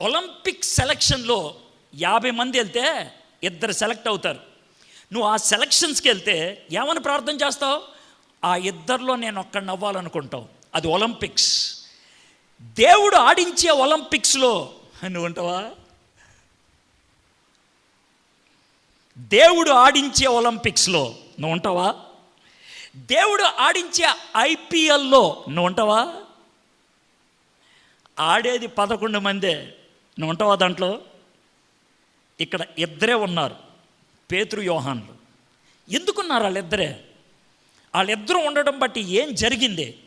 Olympic సెలక్షన్లో యాభై మంది వెళ్తే ఇద్దరు సెలెక్ట్ అవుతారు. నువ్వు ఆ సెలక్షన్స్కి వెళ్తే ఏమని ప్రార్థన చేస్తావు? ఆ ఇద్దరిలో నేను ఒక్కడిని అవ్వాలనుకుంటావు అది ఒలింపిక్స్ దేవుడు ఆడించే ఒలింపిక్స్లో నువ్వు ఉంటావా? దేవుడు ఆడించే ఒలింపిక్స్లో నువ్వు ఉంటావా? దేవుడు ఆడించే ఐపీఎల్లో నువ్వు ఉంటావా? ఆడేది పదకొండు మందే. నువ్వు ఉంటావా దాంట్లో? ఇక్కడ ఇద్దరే ఉన్నారు పేతురు యోహాన్లు. ఎందుకున్నారు వాళ్ళిద్దరే? వాళ్ళిద్దరూ ఉండడం బట్టి ఏం జరిగింది?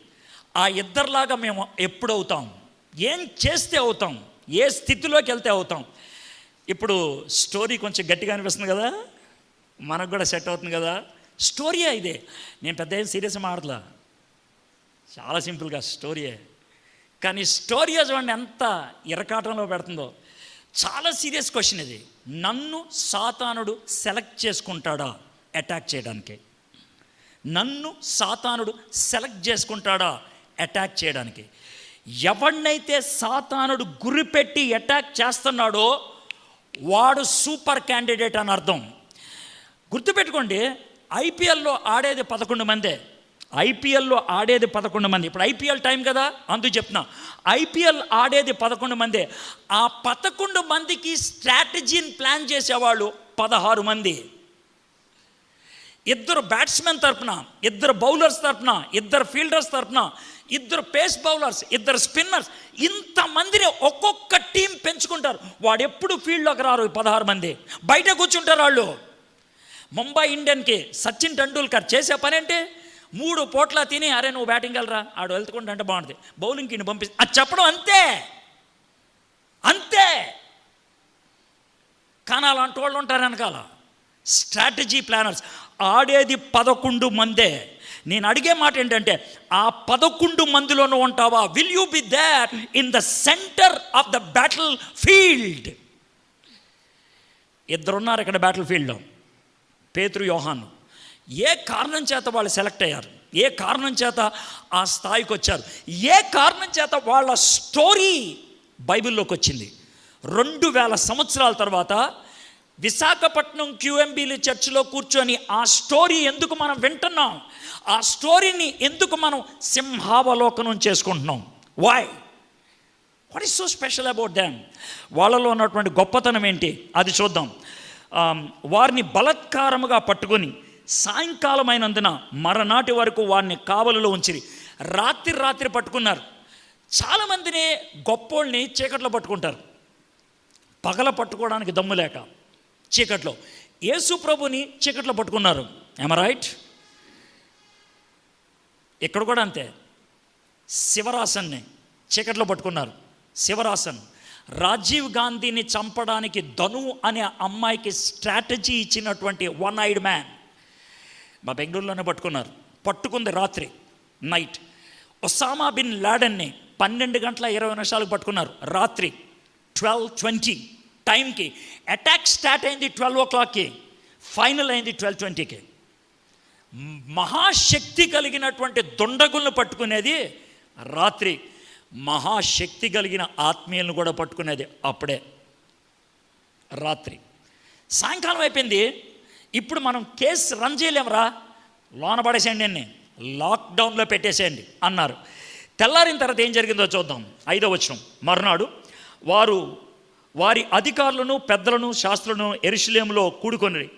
ఆ ఇద్దరిలాగా మేము ఎప్పుడు అవుతాం? ఏం చేస్తే అవుతాం? ఏ స్థితిలోకి వెళ్తే అవుతాం? ఇప్పుడు స్టోరీ కొంచెం గట్టిగా అనిపిస్తుంది కదా? మనకు కూడా సెట్ అవుతుంది కదా? స్టోరీయే ఇదే. నేను పెద్ద ఏం సీరియస్ మాడలా చాలా సింపుల్గా స్టోరీయే. కానీ స్టోరీ చూడండి ఎంత ఇరకాటంలో పెడుతుందో. చాలా సీరియస్ క్వశ్చన్ ఇది. నన్ను సాతానుడు సెలెక్ట్ చేసుకుంటాడా అటాక్ చేయడానికి? నన్ను సాతానుడు సెలెక్ట్ చేసుకుంటాడా అటాక్ చేయడానికి? ఎవడినైతే సాతానుడు గురిపెట్టి అటాక్ చేస్తున్నాడో వాడు సూపర్ క్యాండిడేట్ అని అర్థం. గుర్తుపెట్టుకోండి ఐపీఎల్లో ఆడేది పదకొండు మందే. ఐపీఎల్లో ఆడేది పదకొండు మంది. ఇప్పుడు ఐపీఎల్ టైం కదా? అందుకు చెప్తున్నా. ఐపీఎల్ ఆడేది పదకొండు మందే. ఆ పదకొండు మందికి స్ట్రాటజీని ప్లాన్ చేసేవాళ్ళు పదహారు మంది. ఇద్దరు బ్యాట్స్మెన్ తరపున ఇద్దరు బౌలర్స్ తరపున ఇద్దరు ఫీల్డర్స్ తరపున ఇద్దరు పేస్ బౌలర్స్ ఇద్దరు స్పిన్నర్స్ ఇంతమందిని ఒక్కొక్క టీం పెంచుకుంటారు. వాడు ఎప్పుడు ఫీల్డ్లోకి రారు పదహారు మంది. బయట కూర్చుంటారు వాళ్ళు. ముంబై ఇండియన్కి సచిన్ టెండూల్కర్ చేసే పనేంటి? మూడు పోట్ల తిని అరే నువ్వు బ్యాటింగ్ వెళ్ళరా? ఆడు వెళ్తుకుంటే అంటే బాగుంటుంది. బౌలింగ్కి ఇన్ని పంపి అది చెప్పడం అంతే. అంతే. కానీ అలాంటి వాళ్ళు ఉంటారు వెనకాల. Strategy planners. ఆడేది పదకొండు మందే. నేను అడిగే మాట ఏంటంటే ఆ పదకొండు మందిలోనూ ఉంటావా? Will you be there in the centre of the battlefield ఇద్దరున్నారు ఇక్కడ బ్యాటిల్ ఫీల్డ్లో పేతురు యోహాను. ఏ కారణం చేత వాళ్ళు సెలెక్ట్ అయ్యారు? ఏ కారణం చేత ఆ స్థాయికి వచ్చారు? ఏ కారణం చేత వాళ్ళ స్టోరీ బైబిల్లోకి వచ్చింది? రెండు వేల సంవత్సరాల తర్వాత విశాఖపట్నం క్యూఎంబీలు చర్చిలో కూర్చొని ఆ స్టోరీ ఎందుకు మనం వింటున్నాం? ఆ స్టోరీని ఎందుకు మనం సింహావలోకనం చేసుకుంటున్నాం? Why what is so special about them వాళ్ళలో ఉన్నటువంటి గొప్పతనం ఏంటి? అది చూద్దాం. వారిని బలత్కారముగా పట్టుకొని సాయంకాలం అయినందున మరనాటి వరకు వారిని కావలిలో ఉంచిరి. రాత్రి రాత్రి పట్టుకున్నారు. చాలామందిని గొప్పోళ్ళని చీకట్లో పట్టుకుంటారు. పగల పట్టుకోవడానికి దమ్ము లేక చీకట్లో. యేసు ప్రభుని చీకట్లో పట్టుకున్నారు. రైట్ ఇక్కడ కూడా అంతే. శివరాసన్ని చీకట్లో పట్టుకున్నారు. శివరాసన్ రాజీవ్ గాంధీని చంపడానికి ధను అనే అమ్మాయికి స్ట్రాటజీ ఇచ్చినటువంటి వన్ ఐడ్ మ్యాన్ మా బెంగళూరులోనే పట్టుకున్నారు. పట్టుకుంది రాత్రి నైట్ ఒసామా బిన్ లాడన్ని పన్నెండు గంటల ఇరవై నిమిషాలకు పట్టుకున్నారు. రాత్రి ట్వెల్వ్ ట్వంటీ టైంకి. అటాక్ స్టార్ట్ అయింది ట్వెల్వ్ ఓ క్లాక్కి. ఫైనల్ అయింది ట్వెల్వ్ ట్వంటీకి మహాశక్తి కలిగినటువంటి దుండగులను పట్టుకునేది రాత్రి. మహాశక్తి కలిగిన ఆత్మీయులను కూడా పట్టుకునేది అప్పుడే. రాత్రి. సాయంకాలం అయిపోయింది. ఇప్పుడు మనం కేసు రన్ చేయలేమరా? లోన పడేసేయండి అన్ని లాక్డౌన్లో పెట్టేసేయండి అన్నారు. తెల్లారిన తర్వాత ఏం జరిగిందో చూద్దాం. ఐదో వచనం. మర్నాడు వారు వారి అధికారులను పెద్దలను శాస్త్రులను ఎరుశలేములో కూడుకొని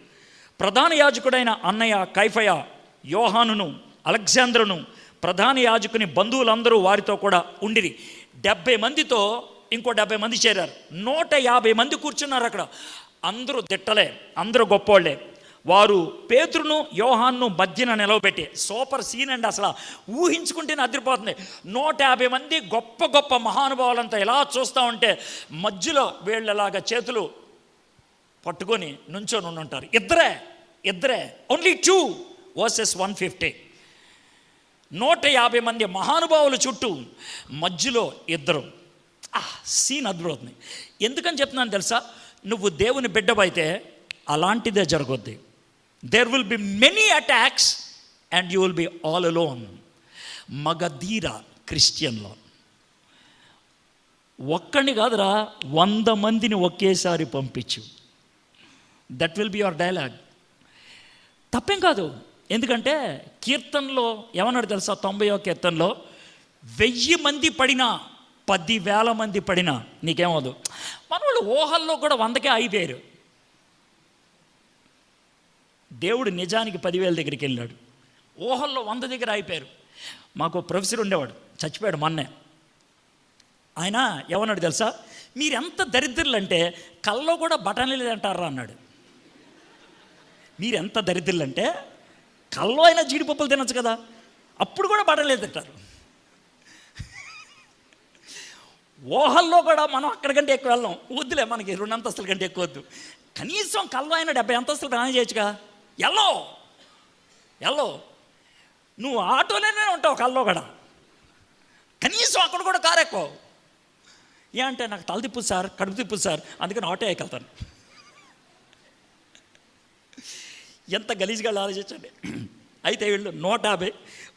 ప్రధాన యాజకుడైన అన్నయ్య కైఫయ యోహానును అలెగ్జాంద్రను ప్రధాన యాజకుని బంధువులందరూ వారితో కూడా ఉండిరి. డెబ్బై మందితో ఇంకో డెబ్బై మంది చేరారు. నూట యాభై మంది కూర్చున్నారు అక్కడ. అందరూ దిట్టలే అందరూ గొప్పోళ్ళే. వారు పేతురును యోహాన్ను మధ్యన నిలవబెట్టి సూపర్ సీన్ అండి అసలు. ఊహించుకుంటేనే అదిరిపోతుంది. నూట యాభై మంది గొప్ప గొప్ప మహానుభావులంతా ఎలా చూస్తూ ఉంటే మధ్యలో వీళ్ళలాగా చేతులు పట్టుకొని నుంచొని ఉంటారు. ఇద్దరే ఇద్దరే only two versus one fifty నూట యాభై మంది మహానుభావుల చుట్టూ మధ్యలో ఇద్దరు. సీన్ అద్భుతమవుతుంది ఎందుకని చెప్తున్నాను తెలుసా? నువ్వు దేవుని బిడ్డవైతే అలాంటిదే జరుగుద్ది. There will be many attacks and you will be all alone Magadheera క్రిస్టియన్లో ఒక్కడిని కాదురా వంద మందిని ఒకేసారి పంపించు. That will be your dialogue తప్పేం కాదు. ఎందుకంటే కీర్తనలో ఏమన్నాడు తెలుసా? తొంభైవ కీర్తనలో వెయ్యి మంది పడినా పదివేల మంది పడినా నీకేమవదు మన వాళ్ళు ఊహల్లో కూడా వందకే అయిపోయారు దేవుడు నిజానికి పదివేల దగ్గరికి వెళ్ళాడు. ఊహల్లో వంద దగ్గర అయిపోయారు మాకు ప్రొఫెసర్ ఉండేవాడు చచ్చిపోయాడు మొన్నే. ఆయన ఏమన్నాడు తెలుసా? మీరెంత దరిద్రులంటే కళ్ళలో కల్లో కూడా బటన్లు లేదంటారా? అన్నాడు. మీరెంత దరిద్రులంటే అంటే కల్లో అయినా జీడిపప్పులు తినచ్చు కదా అప్పుడు కూడా బటన్ లేదంటారు. ఊహల్లో కూడా మనం అక్కడికంటే ఎక్కువ వెళ్ళాం. వద్దులే మనకి రెండు అంతస్తుల కంటే ఎక్కువ వద్దు. కనీసం కల్లో అయినా డెబ్బై అంతస్తులు ప్రయాణం చేయొచ్చుగా. ఎల్లో ఎల్లో నువ్వు ఆటోలోనే ఉంటావు కల్లో కూడా. కనీసం అక్కడ కూడా కారు ఎక్కువ. ఏ అంటే నాకు తల తిప్పు సార్ కడుపు తిప్పు సార్ అందుకని ఆటో ఎక్కెళ్తాను. ఎంత గలీజ్గా ఆలోచించండి. అయితే వీళ్ళు నూట యాభై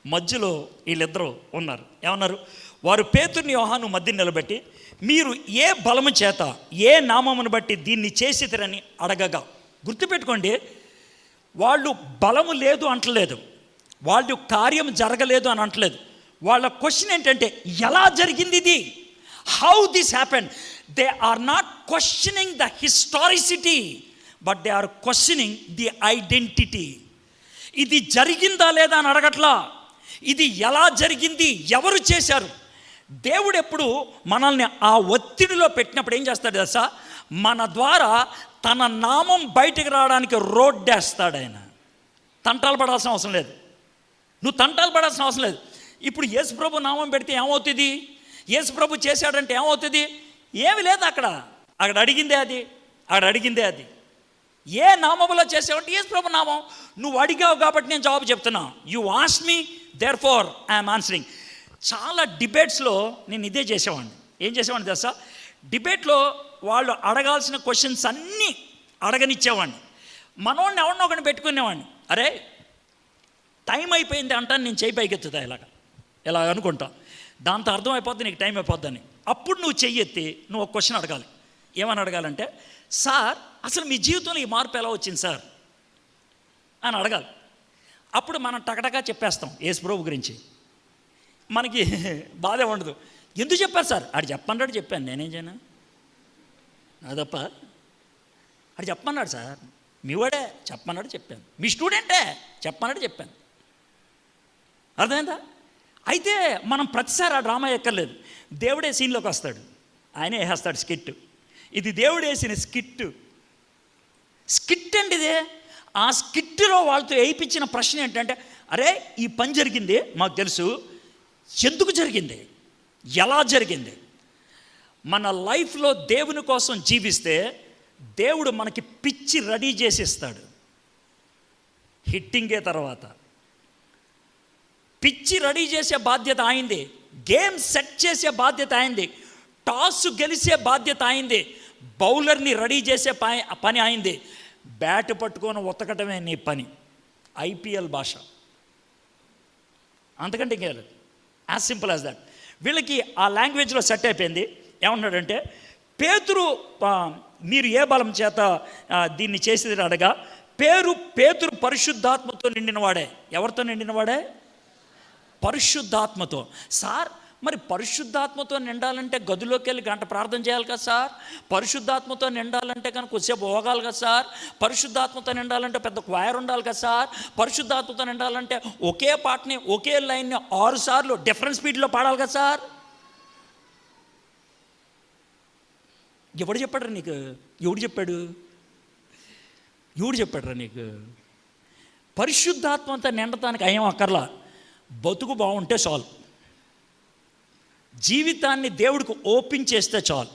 మధ్యలో వీళ్ళిద్దరూ ఉన్నారు. ఏమన్నారు? వారు పేతుని యోహాను మధ్య నిలబెట్టి మీరు ఏ బలము చేత ఏ నామమును బట్టి దీన్ని చేసితరని అడగగా. గుర్తుపెట్టుకోండి వాళ్ళు బలము లేదు అంటలేదు. వాళ్ళు కార్యం జరగలేదు అని అంటలేదు. వాళ్ళ క్వశ్చన్ ఏంటంటే ఎలా జరిగింది ఇది? How this happen they are not questioning the historicity but they are questioning the identity ఇది జరిగిందా లేదా అని అడగట్లా? ఇది ఎలా జరిగింది? ఎవరు చేశారు? దేవుడు ఎప్పుడు మనల్ని ఆ ఒత్తిడిలో పెట్టినప్పుడు ఏం చేస్తాడు తెలుసా? మన ద్వారా తన నామం బయటికి రావడానికి రోడ్డేస్తాడు ఆయన. తంటాలు పడాల్సిన అవసరం లేదు. నువ్వు తంటాలు పడాల్సిన అవసరం లేదు. ఇప్పుడు యేసుప్రభు నామం పెడితే ఏమవుతుంది? యేసుప్రభు చేశాడంటే ఏమవుతుంది? ఏమి లేదు అక్కడ. అక్కడ అడిగిందే అది. అక్కడ అడిగిందే అది. ఏ నామములో చేసావంటే యేసుప్రభు నామం? నువ్వు అడిగావు కాబట్టి నేను జవాబు చెప్తున్నా. You ask me therefore I'm answering చాలా డిబేట్స్లో నేను ఇదే చేసేవాడిని. ఏం చేసేవాడిని తెలుసా? డిబేట్లో వాళ్ళు అడగాల్సిన క్వశ్చన్స్ అన్నీ అడగనిచ్చేవాడిని. మనోడిని ఎవరినో ఒకటి పెట్టుకునేవాడిని. అరే టైం అయిపోయింది అంటాను నేను చేయి పైకెత్తుతా ఇలాగ. ఇలా అనుకుంటా. దాంతో అర్థమైపోద్ది నీకు టైం అయిపోద్దని. అప్పుడు నువ్వు చెయ్యెత్తి నువ్వు ఒక క్వశ్చన్ అడగాలి. ఏమని అడగాలంటే సార్ అసలు మీ జీవితంలో ఈ మార్పు ఎలా వచ్చింది సార్? అని అడగాలి. అప్పుడు మనం టకటకా చెప్పేస్తాం ఏసుప్రభు ప్రభు గురించి. మనకి బాధే ఉండదు. ఎందుకు చెప్పారు సార్? ఆడు చెప్పన్నాడు చెప్పాను. నేనేం చేయను. అదప్ప. ఆడు చెప్పమన్నాడు సార్. మీ వాడే చెప్పమన్నాడు చెప్పాను. మీ స్టూడెంటే చెప్పమన్నాడు చెప్పాను. అర్థమైందా? అయితే మనం ప్రతిసారి ఆ డ్రామా ఎక్కర్లేదు. దేవుడే సీన్లోకి వస్తాడు. ఆయనే వేస్తాడు స్కిట్ ఇది దేవుడు వేసిన స్కిట్ స్కిట్ అండి ఇదే. ఆ స్కిట్లో వాళ్ళతో వేయించిన ప్రశ్న ఏంటంటే అరే ఈ పని జరిగింది మాకు తెలుసు. ఎందుకు జరిగింది? ఎలా జరిగింది? మన లైఫ్లో దేవుని కోసం జీవిస్తే దేవుడు మనకి పిచ్చి రెడీ చేసి ఇస్తాడు హిట్టింగే తర్వాత. పిచ్చి రెడీ చేసే బాధ్యత ఆయింది గేమ్ సెట్ చేసే బాధ్యత ఆయింది టాస్ గెలిచే బాధ్యత ఆయింది బౌలర్ని రెడీ చేసే పని పని ఆయింది బ్యాట్ పట్టుకొని ఉతకటమే నీ పని. ఐపీఎల్ భాష. అంతకంటే ఇంకేం యాజ్ సింపుల్ యాజ్ దట్. వీళ్ళకి ఆ లాంగ్వేజ్లో సెట్ అయిపోయింది. ఏమన్నాడంటే పేతురు మీరు ఏ బలం చేత దీన్ని చేసేది అడగా పేరు పేతురు పరిశుద్ధాత్మతో నిండినవాడే. ఎవరితో నిండినవాడే? పరిశుద్ధాత్మతో. సార్ మరి పరిశుద్ధాత్మతో నిండాలంటే గదిలోకి వెళ్ళి గంట ప్రార్థన చేయాలి కదా సార్? పరిశుద్ధాత్మతో నిండాలంటే కనుక కొద్దిసేపు పోగాలి కదా సార్? పరిశుద్ధాత్మతో నిండాలంటే పెద్ద క్వైర్ ఉండాలి కదా సార్? పరిశుద్ధాత్మతో నిండాలంటే ఒకే పాటని ఒకే లైన్ని ఆరు సార్లు డిఫరెంట్ స్పీడ్లో పాడాలి కదా సార్? ఎవడు చెప్పాడు నీకు? ఎవడు చెప్పాడు? ఎవడు చెప్పాడురా నీకు? పరిశుద్ధాత్మంతా నిండటానికి అయం అక్కర్లా. బతుకు బాగుంటే చాలు. జీవితాన్ని దేవుడికి ఓపెన్ చేస్తే చాలు.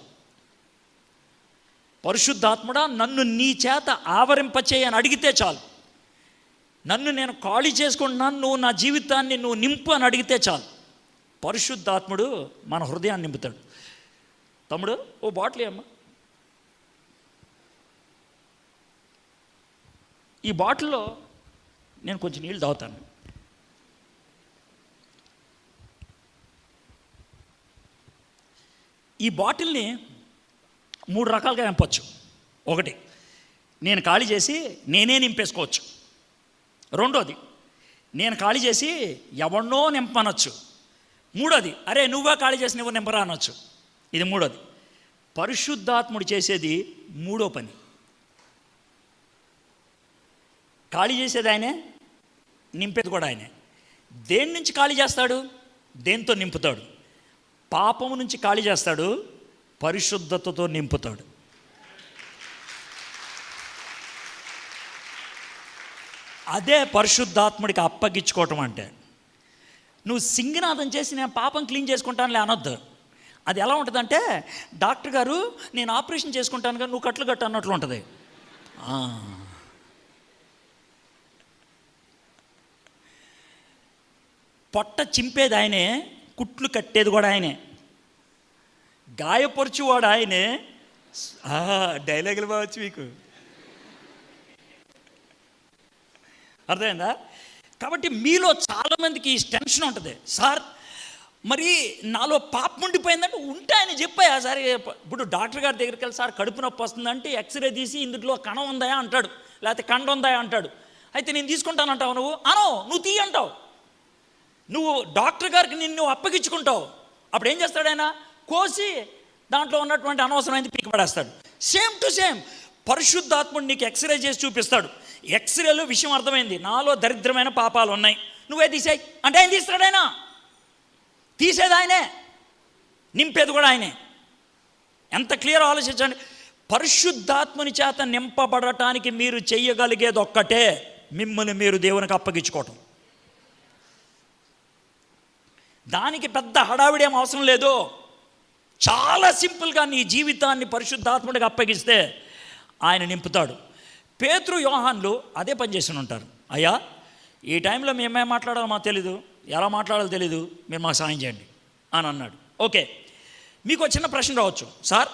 పరిశుద్ధాత్ముడా నన్ను నీ చేత ఆవరింపచేయని అని అడిగితే చాలు. నన్ను నేను ఖాళీ చేసుకుంటున్నాను నువ్వు నా జీవితాన్ని నువ్వు నింపు అని అడిగితే చాలు. పరిశుద్ధాత్ముడు మన హృదయాన్ని నింపుతాడు. తమ్ముడు ఓ బాటిల్ అమ్మా ఈ బాటిల్లో నేను కొంచెం నీళ్ళు తాగుతాను. ఈ బాటిల్ని మూడు రకాలుగా నింపచ్చు. ఒకటి నేను ఖాళీ చేసి నేనే నింపేసుకోవచ్చు. రెండోది నేను ఖాళీ చేసి ఎవరినో నింపనొచ్చు. మూడోది అరే నువ్వే ఖాళీ చేసి నువ్వు నింపరా అనొచ్చు ఇది మూడోది పరిశుద్ధాత్ముడు చేసేది మూడో పని. ఖాళీ చేసేది ఆయనే నింపేది కూడా ఆయనే. దేని నుంచి ఖాళీ చేస్తాడు? దేంతో నింపుతాడు? పాపము నుంచి ఖాళీ చేస్తాడు పరిశుద్ధతతో నింపుతాడు. అదే పరిశుద్ధాత్ముడికి అప్పగించుకోవటం అంటే నువ్వు సింగనాథం చేసి నేను పాపం క్లీన్ చేసుకుంటానులే అనొద్దు. అది ఎలా ఉంటుందంటే డాక్టర్ గారు నేను ఆపరేషన్ చేసుకుంటాను కానీ నువ్వు కట్లు కట్టు అన్నట్లు ఉంటుంది. పొట్ట చింపేది ఆయనే కుట్లు కట్టేది కూడా ఆయనే. గాయపరచువాడు ఆయనే. డైలాగులు బావచ్చు మీకు. అర్థమైందా? కాబట్టి మీలో చాలామందికి ఈ టెన్షన్ ఉంటుంది. సార్ మరి నాలో పాపం ఉండిపోయిందంటే ఉంటే ఆయన చెప్పాయా సార్ ఇప్పుడు డాక్టర్ గారి దగ్గరికి వెళ్ళి సార్ కడుపు నొప్పి వస్తుందంటే ఎక్స్రే తీసి ఇందులో కణం ఉందా? అంటాడు. లేకపోతే కండ ఉందా అంటాడు. అయితే నేను తీసుకుంటానంటావు నువ్వు? అనో నువ్వు తీయంటావు నువ్వు డాక్టర్ గారికి నిన్ను అప్పగించుకుంటావు. అప్పుడు ఏం చేస్తాడు ఆయన? కోసి దాంట్లో ఉన్నటువంటి అనవసరమైనది పీకపడేస్తాడు సేమ్ టు సేమ్ పరిశుద్ధాత్ముడు నీకు ఎక్స్రే చేసి చూపిస్తాడు. ఎక్స్రేలో విషయం అర్థమైంది. నాలో దరిద్రమైన పాపాలు ఉన్నాయి. నువ్వే తీసేయి. అంటే ఆయన తీస్తాడు ఆయన. తీసేది ఆయనే. నింపేది కూడా ఆయనే. ఎంత క్లియర్ ఆలోచించండి. పరిశుద్ధాత్ముని చేత నింపబడటానికి మీరు చెయ్యగలిగేది ఒక్కటే. మిమ్మల్ని మీరు దేవునికి అప్పగించుకోవటం. దానికి పెద్ద హడావిడి ఏం అవసరం లేదు. చాలా సింపుల్గా నీ జీవితాన్ని పరిశుద్ధాత్ముడికి అప్పగిస్తే ఆయన నింపుతాడు. పేతురు యోహాన్లు అదే పని చేసి ఉంటారు. అయ్యా ఈ టైంలో మేమేం మాట్లాడాలో మాకు తెలీదు. ఎలా మాట్లాడాలో తెలీదు. మీరు మాకు సాయం చేయండి అని అన్నాడు. ఓకే. మీకు చిన్న ప్రశ్న రావచ్చు. సార్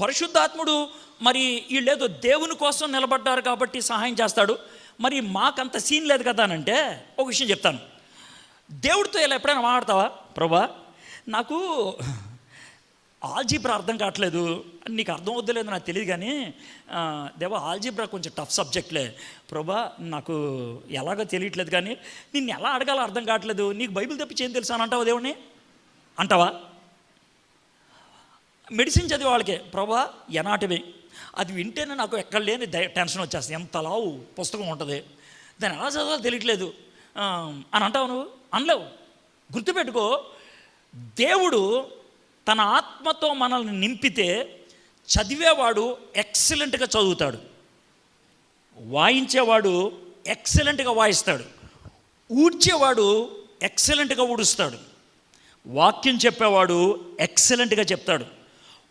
పరిశుద్ధాత్ముడు మరి వీళ్ళేదో దేవుని కోసం నిలబడ్డారు కాబట్టి సహాయం చేస్తాడు. మరి మాకంత సీన్ లేదు కదా అని అంటే ఒక విషయం చెప్తాను. దేవుడితో ఇలా ఎప్పుడైనా మాట్లాడతావా? ప్రభా నాకు ఆల్జీబ్రా అర్థం కావట్లేదు. నీకు అర్థం వద్దలేదు నాకు తెలియదు కానీ దేవా ఆల్జీబ్రా కొంచెం టఫ్ సబ్జెక్ట్లే. ప్రభా నాకు ఎలాగో తెలియట్లేదు కానీ నిన్ను ఎలా అడగాలో అర్థం కావట్లేదు. నీకు బైబిల్ తప్పించి ఏం తెలుసా అని అంటావా దేవుడిని అంటావా? మెడిసిన్ చదివే వాళ్ళకే. ప్రభా ఎనాటమీ. అది వింటేనే నాకు ఎక్కడ లేని టెన్షన్ వచ్చేస్తుంది. ఎంత లావు పుస్తకం ఉంటుంది. దాన్ని ఎలా చదవాలో తెలియట్లేదు. అని అంటావు నువ్వు? అనలేవు. గుర్తుపెట్టుకో దేవుడు తన ఆత్మతో మనల్ని నింపితే చదివేవాడు ఎక్సలెంట్గా చదువుతాడు. వాయించేవాడు ఎక్సలెంట్గా వాయిస్తాడు. ఊడ్చేవాడు ఎక్సలెంట్గా ఊడుస్తాడు. వాక్యం చెప్పేవాడు ఎక్సలెంట్గా చెప్తాడు.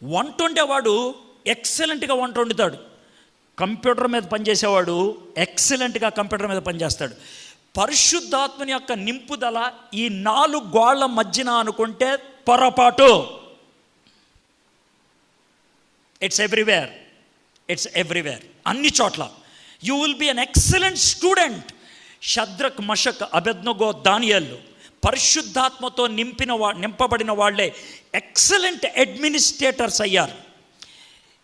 వంట వండేవాడు ఎక్సలెంట్గా వంట వండుతాడు కంప్యూటర్ మీద పనిచేసేవాడు ఎక్సలెంట్గా కంప్యూటర్ మీద పనిచేస్తాడు. పరిశుద్ధాత్మని యొక్క నింపుదల ఈ నాలుగు గోళ్ళ మధ్యన అనుకుంటే పొరపాటు. ఇట్స్ ఎవ్రీవేర్ ఇట్స్ ఎవ్రీవేర్ అన్ని చోట్ల. You will be an excellent student Shadrach Meshach Abednego దానియల్లు పరిశుద్ధాత్మతో నింపిన వా నింపబడిన వాళ్ళే ఎక్సలెంట్ అడ్మినిస్ట్రేటర్స్ అయ్యారు.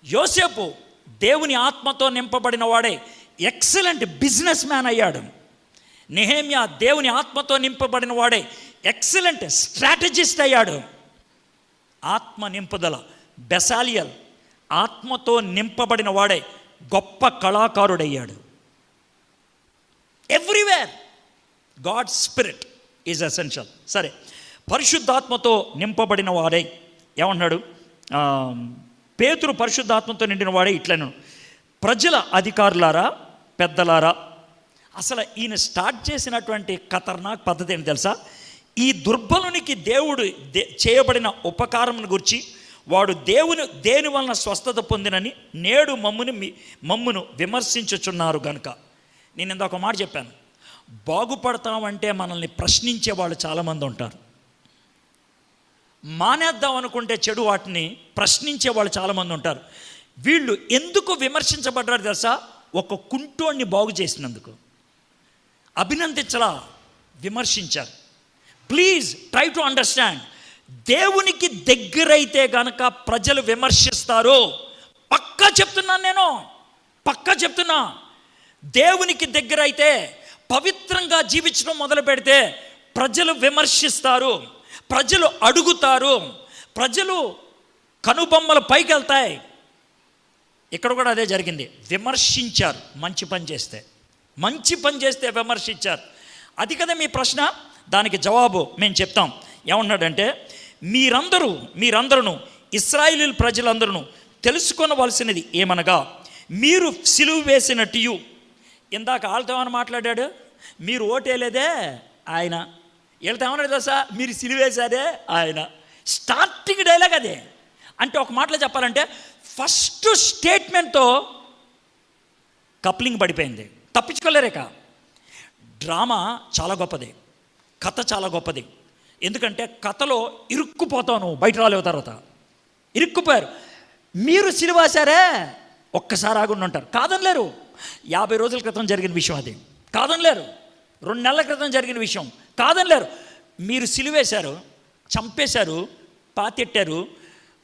యోసేపు దేవుని ఆత్మతో నింపబడిన వాడే ఎక్సలెంట్ బిజినెస్ మ్యాన్ అయ్యాడు. నెహేమియా దేవుని ఆత్మతో నింపబడిన వాడే ఎక్సలెంట్ స్ట్రాటజిస్ట్ అయ్యాడు. ఆత్మ నింపుదల బెసాలియల్ ఆత్మతో నింపబడిన వాడే గొప్ప కళాకారుడయ్యాడు. Everywhere God spirit is essential సరే పరిశుద్ధాత్మతో నింపబడిన వాడే ఏమన్నాడు పేతురు పరిశుద్ధాత్మతో నిండిన వాడే ఇట్లను ప్రజల అధికారులారా పెద్దలారా అసలు ఈయన స్టార్ట్ చేసినటువంటి ఖతర్నాక్ పద్ధతి ఏంటి తెలుసా? ఈ దుర్బలునికి దేవుడు దే- చేయబడిన ఉపకారం గురించి వాడు దేవుని దేని వలన స్వస్థత పొందినని నేడు మమ్ముని మమ్మును విమర్శించుచున్నారు గనుక. నేను ఇందాక ఒక మాట చెప్పాను. బాగుపడతామంటే మనల్ని ప్రశ్నించే వాళ్ళు చాలామంది ఉంటారు. మానేద్దాం అనుకుంటే చెడు వాటిని ప్రశ్నించే వాళ్ళు చాలామంది ఉంటారు. వీళ్ళు ఎందుకు విమర్శించబడ్డారు తెలుసా? ఒక కుంటోణ్ణి బాగు చేసినందుకు. అభినందించలా విమర్శించారు. ప్లీజ్ ట్రై టు అండర్స్టాండ్ దేవునికి దగ్గరైతే గనక ప్రజలు విమర్శిస్తారు పక్కా చెప్తున్నాను నేను పక్కా చెప్తున్నా. దేవునికి దగ్గరైతే పవిత్రంగా జీవించడం మొదలు పెడితే ప్రజలు విమర్శిస్తారు ప్రజలు అడుగుతారు ప్రజలు కనుబొమ్మలు పైకి వెళ్తాయి ఇక్కడ కూడా అదే జరిగింది. విమర్శించారు మంచి పని చేస్తే. మంచి పని చేస్తే విమర్శించారు. అది కదా మీ ప్రశ్న? దానికి జవాబు మేము చెప్తాం. ఏమన్నాడంటే మీరందరూ మీరందరూ ఇస్రాయిలీల ప్రజలందరూ తెలుసుకొనవలసినది ఏమనగా మీరు సిలువు వేసినట్టు ఇందాక వాళ్ళతో ఏమని మాట్లాడాడు? మీరు ఓటేలేదే ఆయన. వీళ్ళతో ఏమన్నాడు తెలుసా? మీరు సిలువేశారే ఆయన. స్టార్టింగ్ డైలాగ్ అదే. అంటే ఒక మాటలో చెప్పాలంటే ఫస్ట్ స్టేట్మెంట్తో కప్లింగ్ పడిపోయింది. తప్పించుకోలేరేక. డ్రామా చాలా గొప్పది. కథ చాలా గొప్పది. ఎందుకంటే కథలో ఇరుక్కుపోతావు నువ్వు బయట రాలేవు తర్వాత. ఇరుక్కుపోయారు. మీరు సిలివాసారే ఒక్కసారి ఆగుండి ఉంటారు కాదనలేరు. యాభై రోజుల క్రితం జరిగిన విషయం అది. కాదనలేరు. రెండు నెలల క్రితం జరిగిన విషయం. కాదనలేరు. మీరు సిలివేశారు చంపేశారు పాతెట్టారు.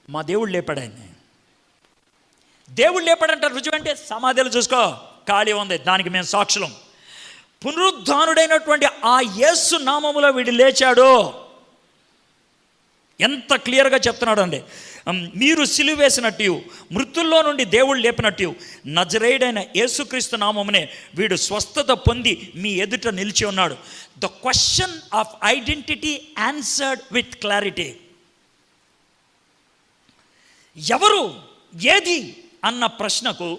మా దేవుడు లేపాడు ఆయన్ని. దేవుడు లేపాడంటారు రుజువు అంటే చూసుకో. ఖాళీ ఉంది. దానికి మేము సాక్షులం. పునరుద్ధానుడైనటువంటి ఆ యేసు నామములో వీడు లేచాడు. ఎంత క్లియర్గా చెప్తున్నాడు అండి మీరు సిలువేసినట్టు మృతుల్లో నుండి దేవుడు లేపినట్టు నజరేయుడైన యేసుక్రీస్తు నామమునే వీడు స్వస్థత పొంది మీ ఎదుట నిలిచి ఉన్నాడు. The question of identity answered with clarity ఎవరు ఏది అన్న ప్రశ్నకు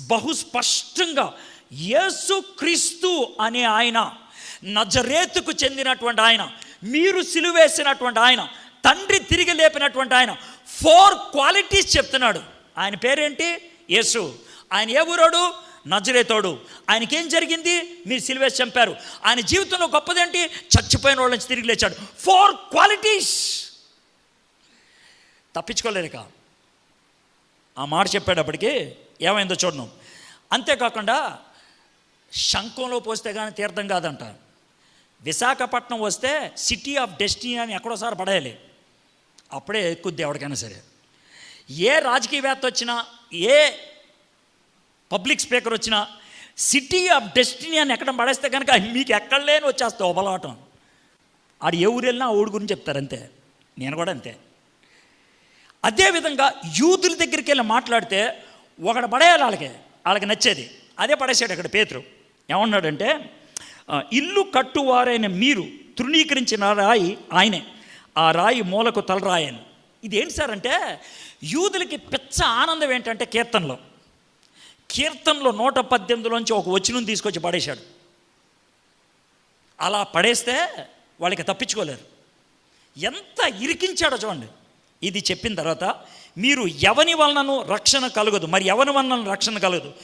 బహు స్పష్టంగా యేసు క్రీస్తు అనే ఆయన నజరేతుకు చెందినటువంటి ఆయన మీరు సిలువేసినటువంటి ఆయన తండ్రి తిరిగి లేపినటువంటి ఆయన ఫోర్ క్వాలిటీస్ చెప్తున్నాడు. ఆయన పేరేంటి? యేసు. ఆయన ఏ ఊరోడు? నజరేతోడు. ఆయనకేం జరిగింది? మీరు సిలువేసి చంపారు. ఆయన జీవితంలో గొప్పదేంటి? చచ్చిపోయిన వాళ్ళ నుంచి తిరిగి లేచాడు. Four qualities. తప్పించుకోలేరు ఆ మాట చెప్పేటప్పటికి ఏమైందో చూడను. అంతేకాకుండా శంఖంలో పోస్తే కానీ తీర్థం కాదంట. విశాఖపట్నం వస్తే సిటీ ఆఫ్ డెస్టినీ అని ఎక్కడోసారి పడేయాలి. అప్పుడే ఎక్కుద్ది ఎవరికైనా సరే. ఏ రాజకీయవేత్త వచ్చినా ఏ పబ్లిక్ స్పీకర్ వచ్చినా సిటీ ఆఫ్ డెస్టినీ అని ఎక్కడ పడేస్తే కనుక మీకు ఎక్కడ లేని వచ్చేస్తావు ఒబలాటం ఆడు ఏ ఊరు వెళ్ళినా ఊడి గురించి చెప్తారు అంతే. నేను కూడా అంతే. అదేవిధంగా యూదుల దగ్గరికి వెళ్ళి మాట్లాడితే ఒకడు పడేయాలి వాళ్ళకి వాళ్ళకి నచ్చేది. అదే పడేసాడు అక్కడ పేతురు. ఏమన్నాడంటే ఇల్లు కట్టువారైన మీరు తృణీకరించిన రాయి ఆయనే. ఆ రాయి మూలకు తలరాయని. ఇది ఏంటి సార్ అంటే యూదులకి పిచ్చ ఆనందం ఏంటంటే కీర్తనలో. కీర్తనలో నూట పద్దెనిమిదిలోంచి ఒక వచనం తీసుకొచ్చి పడేశాడు. అలా పడేస్తే వాళ్ళకి తప్పించుకోలేరు. ఎంత ఇరికించాడో చూడండి. ఇది చెప్పిన తర్వాత మీరు ఎవని వలనను రక్షణ కలగదు. మరి ఎవరి వలన రక్షణ కలగదు?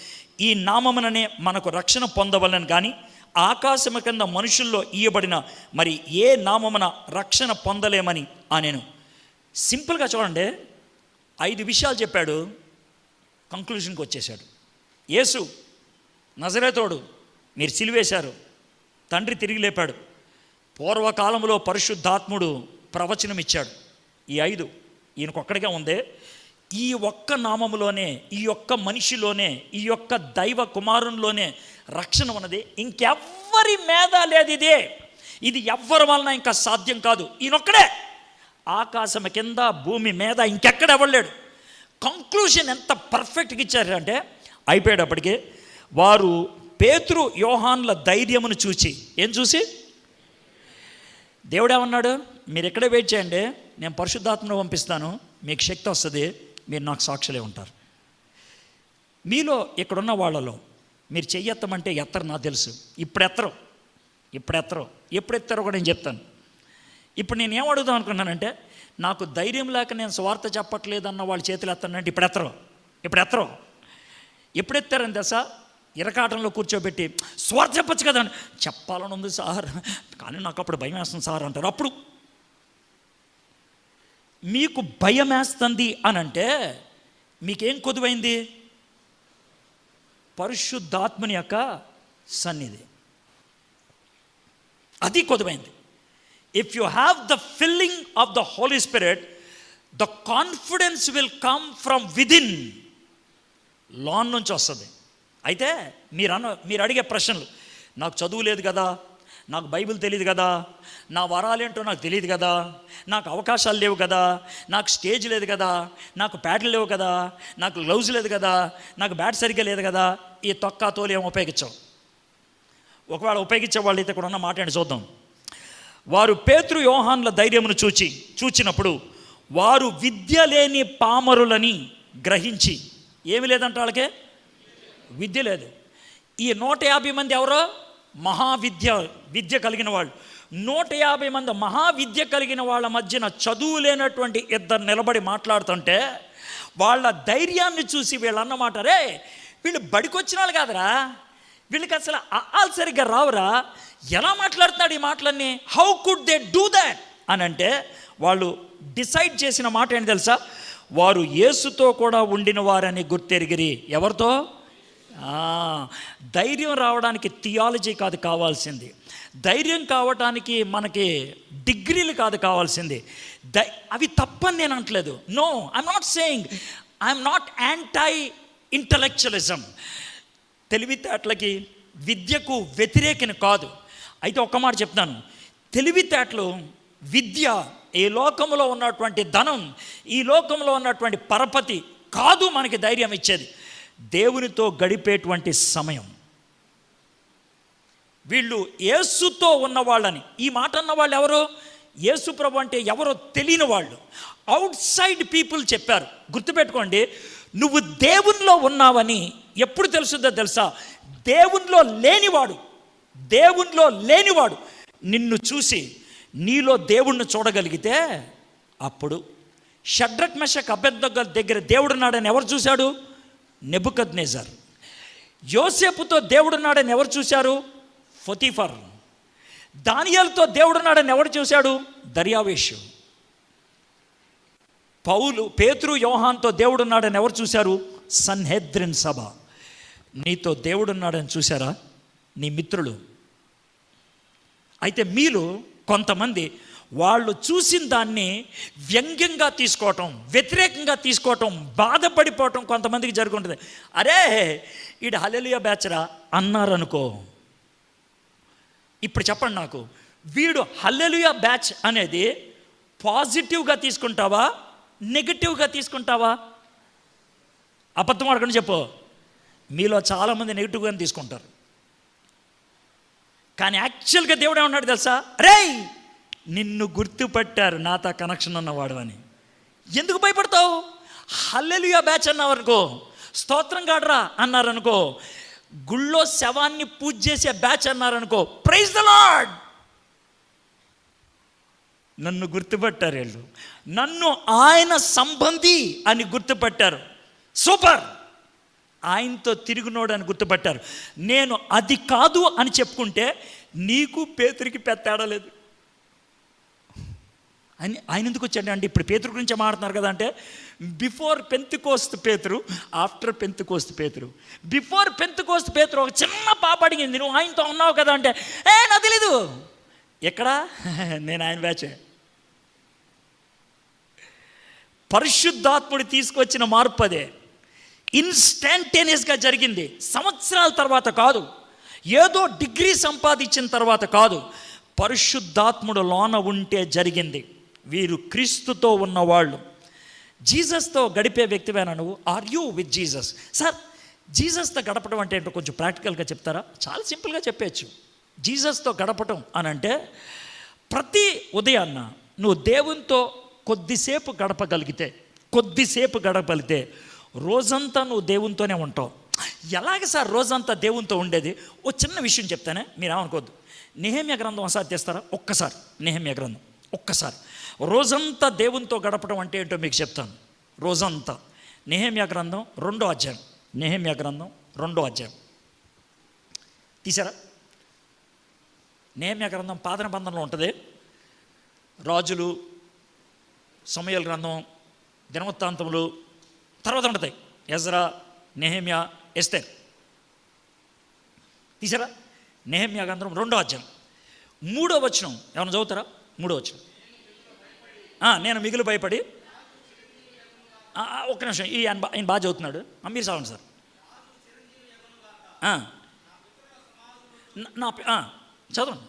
ఈ నామముననే మనకు రక్షణ పొందవలని కానీ ఆకాశము కింద మనుషుల్లో ఇయ్యబడిన మరి ఏ నామమున రక్షణ పొందలేమని నేను సింపుల్గా చూడండి. ఐదు విషయాలు చెప్పాడు. కంక్లూషన్కి వచ్చేశాడు. యేసు నజరేతోడు మీరు సిలివేశారు. తండ్రి తిరిగి లేపాడు. పూర్వకాలంలో పరిశుద్ధాత్ముడు ప్రవచనం ఇచ్చాడు ఈ ఐదు ఈయనకొక్కడిగా ఉందే. ఈ ఒక్క నామములోనే ఈ యొక్క మనిషిలోనే ఈ యొక్క దైవ కుమారునిలోనే రక్షణ ఉన్నది. ఇంకెవ్వరి మీద లేదు ఇదే. ఇది ఎవ్వరి వలన ఇంకా సాధ్యం కాదు. ఈయనొక్కడే. ఆకాశం కింద భూమి మీద ఇంకెక్కడ ఇవ్వలేడు కంక్లూషన్ ఎంత పర్ఫెక్ట్గా ఇచ్చారంటే అయిపోయేటప్పటికి వారు పేతురు యోహాన్ల ధైర్యమును చూచి ఏం చూసి? దేవుడేమన్నాడు? మీరు ఎక్కడే వెయిట్ చేయండి నేను పరిశుద్ధాత్మను పంపిస్తాను మీకు శక్తి వస్తుంది మీరు నాకు సాక్షులే ఉంటారు. మీలో ఇక్కడున్న వాళ్ళలో మీరు చెయ్యెత్తమంటే ఎత్తరు నాకు తెలుసు. ఇప్పుడు ఎత్తరు. ఇప్పుడు ఎత్తరు. ఎప్పుడు ఎత్తారో కూడా నేను చెప్తాను. ఇప్పుడు నేను ఏం అడుగుదాం అనుకున్నానంటే నాకు ధైర్యం లేక నేను స్వార్థ చెప్పట్లేదన్న వాళ్ళ చేతులు ఎత్తానంటే ఇప్పుడు ఎత్తరు. ఇప్పుడు ఎత్తరు. ఎప్పుడు ఎత్తారని దశ ఇరకాటంలో కూర్చోబెట్టి స్వార్థ చెప్పచ్చు కదా అని. చెప్పాలని ఉంది సార్. కానీ నాకు అప్పుడు భయం వేస్తుంది సార్ అంటారు. అప్పుడు మీకు భయం వేస్తుంది అని అంటే మీకేం కొదువైంది? పరిశుద్ధాత్మని యొక్క సన్నిధి. అది కొదువైంది. If you have the filling of the Holy Spirit the confidence will come from within loan నుంచి వస్తుంది. అయితే మీరు అన్న మీరు అడిగే ప్రశ్నలు నాకు చదువు లేదు కదా? నాకు బైబిల్ తెలియదు కదా. నా వరాలేంటో నాకు తెలియదు కదా. నాకు అవకాశాలు లేవు కదా. నాకు స్టేజ్ లేదు కదా. నాకు ప్యాడ్లు లేవు కదా. నాకు గ్లౌజ్ లేదు కదా. నాకు బ్యాట్ సరిగ్గా లేదు కదా. ఈ తొక్కా తోలు ఏం ఉపయోగించాం ఒకవేళ ఉపయోగించే వాళ్ళు అయితే కూడా ఉన్న మాట్లాడి చూద్దాం. వారు పేతృ యోహాన్ల ధైర్యమును చూచి చూచినప్పుడు వారు విద్య లేని పామరులని గ్రహించి ఏమి లేదంట వాళ్ళకే? విద్య లేదు. ఈ నూట యాభై మంది ఎవరో? మహావిద్య విద్య కలిగిన వాళ్ళు. నూట యాభై మంది మహావిద్య కలిగిన వాళ్ళ మధ్యన చదువు లేనటువంటి ఇద్దరు నిలబడి మాట్లాడుతుంటే వాళ్ళ ధైర్యాన్ని చూసి వీళ్ళు అన్నమాట రే వీళ్ళు బడికొచ్చిన వాళ్ళు కాదురా. వీళ్ళకి అసలు ఆల్ సరిగ్గా రావురా. ఎలా మాట్లాడుతున్నాడు ఈ మాటలన్నీ? How could they do that అని అంటే వాళ్ళు డిసైడ్ చేసిన మాట ఏంటి తెలుసా? వారు యేసుతో కూడా ఉండిన వారని గుర్తెరిగిరి. ఎవరితో? ధైర్యం రావడానికి థియాలజీ కాదు కావాల్సింది. ధైర్యం కావటానికి మనకి డిగ్రీలు కాదు కావాల్సింది. దై అవి తప్పని నేను అంటలేదు no I'm not saying I'm not anti intellectualism తెలివితేటలకి విద్యకు వ్యతిరేకిని కాదు. అయితే ఒక్క మాట చెప్తాను తెలివితేటలు విద్య ఈ లోకంలో ఉన్నటువంటి ధనం ఈ లోకంలో ఉన్నటువంటి పరపతి కాదు మనకి ధైర్యం ఇచ్చేది. దేవునితో గడిపేటువంటి సమయం. వీళ్ళు యేసుతో ఉన్న వాళ్ళని ఈ మాట అన్న వాళ్ళు ఎవరు? యేసు ప్రభు అంటే ఎవరో తెలియని వాళ్ళు. అవుట్ సైడ్ పీపుల్ చెప్పారు. గుర్తుపెట్టుకోండి నువ్వు దేవునిలో ఉన్నావని ఎప్పుడు తెలుసుద్దో తెలుసా? దేవునిలో లేనివాడు దేవునిలో లేనివాడు నిన్ను చూసి నీలో దేవుణ్ణి చూడగలిగితే అప్పుడు. షడ్రక్ మెషక్ అభ్యర్థ దగ్గర దేవుడున్నాడని ఎవరు చూశాడు? నెబుకద్నేజర్. యోసేపుతో దేవుడున్నాడని ఎవరు చూశారు? ఫతీఫర్ దానియాలతో దేవుడున్నాడని ఎవరు చూశాడు? దర్యావేషు. పౌలు పేతురు యోహాన్తో దేవుడున్నాడని ఎవరు చూశారు? సన్హెద్రిన్ సభ. నీతో దేవుడున్నాడని చూశారా? నీ మిత్రులు. అయితే మీరు కొంతమంది వాళ్ళు చూసిన దాన్ని వ్యంగ్యంగా తీసుకోవటం వ్యతిరేకంగా తీసుకోవటం బాధపడిపోవటం కొంతమందికి జరుగుంటుంది. అరే ఈడు హలెలియా బ్యాచరా అన్నారనుకో. ఇప్పుడు చెప్పండి నాకు వీడు హల్లెలుయా బ్యాచ్ అనేది పాజిటివ్గా తీసుకుంటావా నెగిటివ్గా తీసుకుంటావా? అబద్ధం అడగని చెప్పు. మీలో చాలామంది నెగిటివ్గానే తీసుకుంటారు. కానీ యాక్చువల్గా దేవుడు ఏమన్నాడు తెలుసా? రేయ్ నిన్ను గుర్తుపట్టారు నాతో కనెక్షన్ ఉన్నవాడు అని. ఎందుకు భయపడతావు? హల్లెలుయా బ్యాచ్ అన్నావనుకో స్తోత్రం కాడరా అన్నారనుకో గుళ్ళో శవాన్ని పూజ చేసే బ్యాచ్ అన్నారనుకో ప్రైజ్ ద లార్డ్ నన్ను గుర్తుపట్టారు వీళ్ళు. నన్ను ఆయన సంబంధి అని గుర్తుపట్టారు. సూపర్! ఆయనతో తిరుగునోడు అని గుర్తుపట్టారు. నేను అది కాదు అని చెప్పుకుంటే నీకు పేతురికి పెత్తాడా లేదు. అని ఆయన ఎందుకు వచ్చాడు అంటే ఇప్పుడు పేతురు గురించి మాట్లాడుతున్నారు కదా అంటే బిఫోర్ పెంత్ కోస్తు పేతురు ఆఫ్టర్ పెంత్ కోస్త్ పేతురు. బిఫోర్ పెంత్ కోస్త్ పేతురు ఒక చిన్న పాప అడిగింది నువ్వు ఆయనతో ఉన్నావు కదా? అంటే ఏ నాకు తెలీదు. ఎక్కడా? నేను ఆయన బ్యాచే. పరిశుద్ధాత్ముడు తీసుకొచ్చిన మార్పు అదే. ఇన్స్టాంటేనియస్గా జరిగింది. సంవత్సరాల తర్వాత కాదు. ఏదో డిగ్రీ సంపాదించిన తర్వాత కాదు. పరిశుద్ధాత్ముడు లోన ఉంటే జరిగింది. వీరు క్రీస్తుతో ఉన్నవాళ్ళు. జీసస్తో గడిపే వ్యక్తివేనా నువ్వు? Are you with Jesus sir జీసస్తో గడపడం అంటే ఏంటో కొంచెం ప్రాక్టికల్గా చెప్తారా? చాలా సింపుల్గా చెప్పేయచ్చు. జీసస్తో గడపటం అని అంటే ప్రతి ఉదయాన్న నువ్వు దేవునితో కొద్దిసేపు గడపగలిగితే కొద్దిసేపు గడపగలిగితే రోజంతా నువ్వు దేవునితోనే ఉంటావు. ఎలాగ సార్ రోజంతా దేవునితో ఉండేది? ఓ చిన్న విషయం చెప్తానే మీరు ఏమనుకోవద్దు. నెహమ్య గ్రంథం ఒకసారి తెస్తారా? ఒక్కసారి. నెహమ్య గ్రంథం. ఒక్కసారి. రోజంతా దేవునితో గడపడం అంటే ఏంటో మీకు చెప్తాను. రోజంతా. నెహమ్య గ్రంథం రెండో అధ్యాయం. నెహమ్య గ్రంథం రెండో అధ్యాయం. తీసారా? నేమ్య గ్రంథం పాదన బంధంలో ఉంటుంది. రాజులు సమయల గ్రంథం దినవృత్తాంతములు తర్వాత ఉంటుంది. ఎజ్రా నెహమ్య ఎస్తేర్. తీసారా? నెహమ్య గ్రంథం రెండో అధ్యాయం. మూడో వచనం. ఏమైనా చదువుతారా? మూడో వచ్చిన నేను మిగులు భయపడి ఒక్క నిమిషం ఈ ఆయన ఆయన బాగా చదువుతున్నాడు. మీరు చదవండి సార్. నా- చదవండి.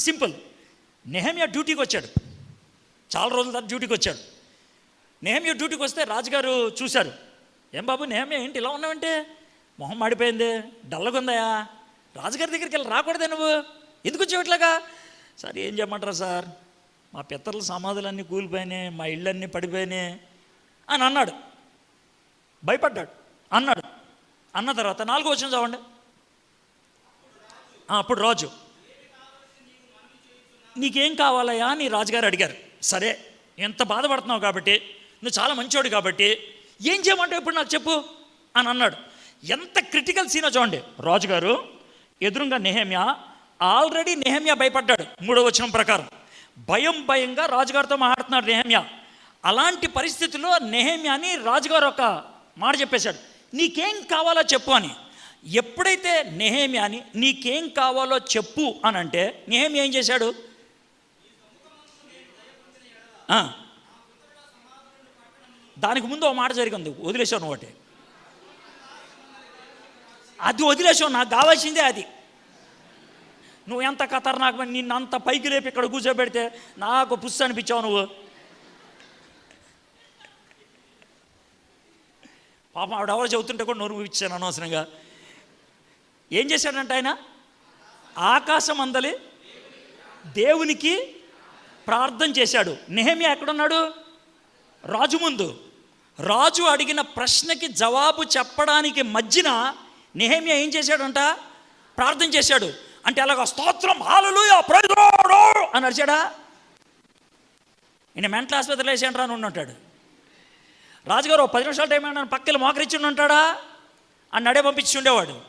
సింపుల్. నెహమియా డ్యూటీకి వచ్చాడు. చాలా రోజుల తర్వాత డ్యూటీకి వచ్చాడు. నెహమియా డ్యూటీకి వస్తే రాజుగారు చూశారు. ఏం బాబు నేమే ఏంటి? ఇలా ఉన్నావంటే? మొహం మాడిపోయింది. డల్లగుందయా రాజుగారి దగ్గరికి వెళ్ళి రాకూడదే నువ్వు. ఎందుకు వచ్చావు ఇట్లాగా? సార్ ఏం చేయమంటారా సార్? మా పిత్తర్ల సమాధులన్నీ కూలిపోయినాయి మా ఇళ్ళన్నీ పడిపోయినాయి అని అన్నాడు. భయపడ్డాడు. అన్నాడు. అన్న తర్వాత నాలుగో వచ్చిన చదవండి. అప్పుడు రాజు నీకేం కావాలయ్యా? అని రాజుగారు అడిగారు. సరే ఎంత బాధపడుతున్నావు కాబట్టి నువ్వు చాలా మంచోడు కాబట్టి ఏం చేయమంటావు ఇప్పుడు నాకు చెప్పు అని అన్నాడు. ఎంత క్రిటికల్ సీనో చూడండి. రాజుగారు ఎదురుగా నెహమ్యా ఆల్రెడీ నెహమ్యా భయపడ్డాడు. మూడో వచనం ప్రకారం. భయం భయంగా రాజుగారితో మాట్లాడుతున్నాడు నెహమ్యా. అలాంటి పరిస్థితుల్లో నెహమ్యాని రాజుగారు ఒక మాట చెప్పేశాడు. నీకేం కావాలో చెప్పు అని. ఎప్పుడైతే నెహేమియాని నీకేం కావాలో చెప్పు అని అంటే నెహేమి ఏం చేశాడు? దానికి ముందు ఒక మాట జరిగింది వదిలేసావు నువ్వు ఒకటి అది వదిలేసావు నాకు కావాల్సిందే అది. నువ్వు ఎంత ఖతర్నాకమని నిన్ను అంత పైకి లేపి ఇక్కడ కూర్చోబెడితే నాకు పుస్సు అనిపించావు నువ్వు. పాపం ఆవిడ ఎవరు చెబుతుంటే కూడా నోరు ఇచ్చాను అనవసరంగా. ఏం చేశాడంటే ఆయన? ఆకాశం అందలి దేవునికి ప్రార్థన చేశాడు. నెహమియా ఎక్కడున్నాడు? రాజు ముందు. రాజు అడిగిన ప్రశ్నకి జవాబు చెప్పడానికి మధ్యన నెహమియా ఏం చేశాడంట? ప్రార్థన చేశాడు. అంటే అలాగ స్తోత్రం హాలలు అని అరిచాడా? ఈయన మెంటల్ ఆసుపత్రిలో వేసేయండి అని ఉంటాడు రాజుగారు ఓ పది నిమిషాల టైం అయినా పక్కన మోకరించి ఉంటాడా అని నడే పంపించి ఉండేవాడు.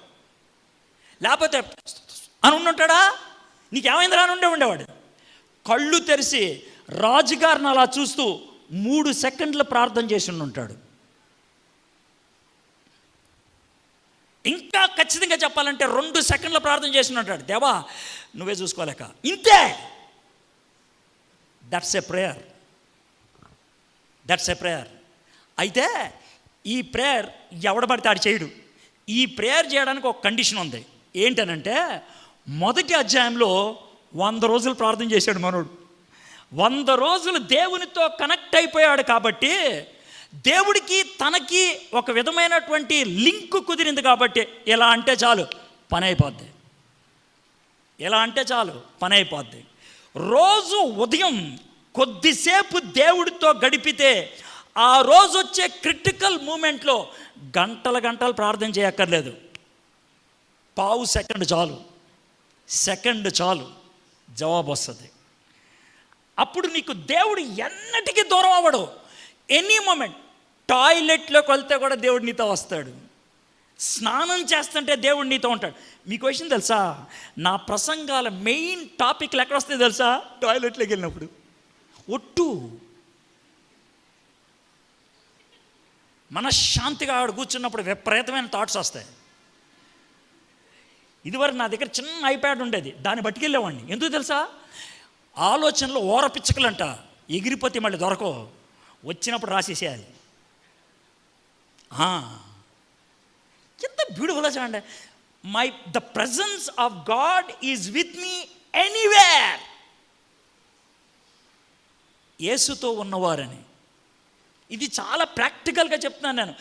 లేకపోతే అని ఉండుంటాడా? నీకేమైందిరా అని ఉండే ఉండేవాడు. కళ్ళు తెరిచి రాజుగారిని అలా చూస్తూ మూడు సెకండ్లు ప్రార్థన చేసి ఉంటాడు. ఇంకా ఖచ్చితంగా చెప్పాలంటే రెండు సెకండ్ల ప్రార్థన చేసి ఉంటాడు. దేవా నువ్వే చూసుకోలేక. ఇంతే. That's a prayer that's a prayer అయితే ఈ ప్రేయర్ ఎవడ పడితే ఆడు చేయడు. ఈ ప్రేయర్ చేయడానికి ఒక కండిషన్ ఉంది. ఏంటనంటే మొదటి అధ్యాయంలో వంద రోజులు ప్రార్థన చేశాడు మనోడు. వంద రోజులు దేవునితో కనెక్ట్ అయిపోయాడు కాబట్టి దేవుడికి తనకి ఒక విధమైనటువంటి లింక్ కుదిరింది కాబట్టి ఎలా అంటే చాలు పని అయిపోద్ది. ఎలా అంటే చాలు పని అయిపోద్ది. రోజు ఉదయం కొద్దిసేపు దేవుడితో గడిపితే ఆ రోజు వచ్చే క్రిటికల్ మూమెంట్లో గంటల గంటలు ప్రార్థన చేయక్కర్లేదు. పావు సెకండ్ చాలు. సెకండ్ చాలు. జవాబు వస్తుంది. అప్పుడు నీకు దేవుడు ఎన్నటికీ దూరం అవ్వడు. ఎనీ మూమెంట్ టాయిలెట్లోకి వెళ్తే కూడా దేవుడు నీతో వస్తాడు. స్నానం చేస్తుంటే దేవుడు నీతో ఉంటాడు. మీకు విషయం తెలుసా? నా ప్రసంగాల మెయిన్ టాపిక్లు ఎక్కడ వస్తాయి తెలుసా? టాయిలెట్లోకి వెళ్ళినప్పుడు. ఒట్టు. మనశ్శాంతిగా ఆవిడ కూర్చున్నప్పుడు విపరీతమైన థాట్స్ వస్తాయి. ఇదివరకు నా దగ్గర చిన్న ఐప్యాడ్ ఉండేది. దాన్ని పట్టుకెళ్ళేవాడిని. ఎందుకు తెలుసా? ఆలోచనలో ఓరపిచ్చకలంట ఎగిరిపోతే మళ్ళీ దొరకవు. వచ్చినప్పుడు రాసేసేయాలి. ఎంత బ్యూటిఫుల్ చూడండి. My the presence of God is with me anywhere యేసుతో ఉన్నవారని. ఇది చాలా ప్రాక్టికల్గా చెప్తున్నాను నేను.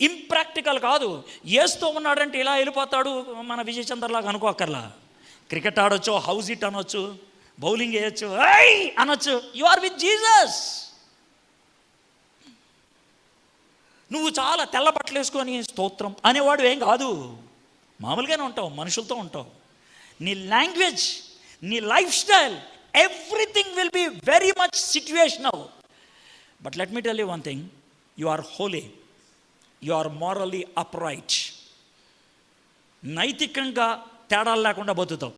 ఇంప్రాక్టికల్ కాదు. ఏస్తూ ఉన్నాడంటే ఇలా వెళ్ళిపోతాడు మన విజయచంద్రలాగా అనుకోకర్లా. క్రికెట్ ఆడొచ్చు హౌస్ ఇట్ అనొచ్చు. బౌలింగ్ వేయచ్చు. ఐ అనొచ్చు. యు ఆర్ విత్ జీసస్ నువ్వు చాలా తెల్ల బట్టలు వేసుకొని స్తోత్రం అనేవాడు ఏం కాదు. మామూలుగానే ఉంటావు మనుషులతో ఉంటావు. నీ లాంగ్వేజ్ నీ lifestyle everything will be very much situational but let me tell you one thing you are holy you are morally upright నైతికంగా తేడాలు లేకుండా బతుకుతావు.